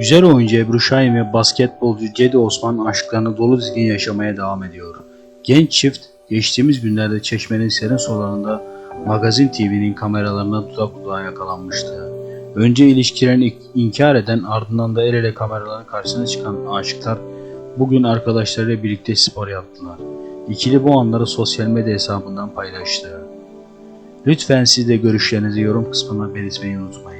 Güzel oyuncu Ebru Şahin ve basketbolcu Cedi Osman aşklarını dolu dizgin yaşamaya devam ediyor. Genç çift geçtiğimiz günlerde Çeşme'nin serin sularında Magazin TV'nin kameralarına dudak dudağa yakalanmıştı. Önce ilişkilerini inkar eden ardından da el ele kameraların karşısına çıkan aşıklar bugün arkadaşlarıyla birlikte spor yaptılar. İkili bu anları sosyal medya hesabından paylaştı. Lütfen siz de görüşlerinizi yorum kısmına belirtmeyi unutmayın.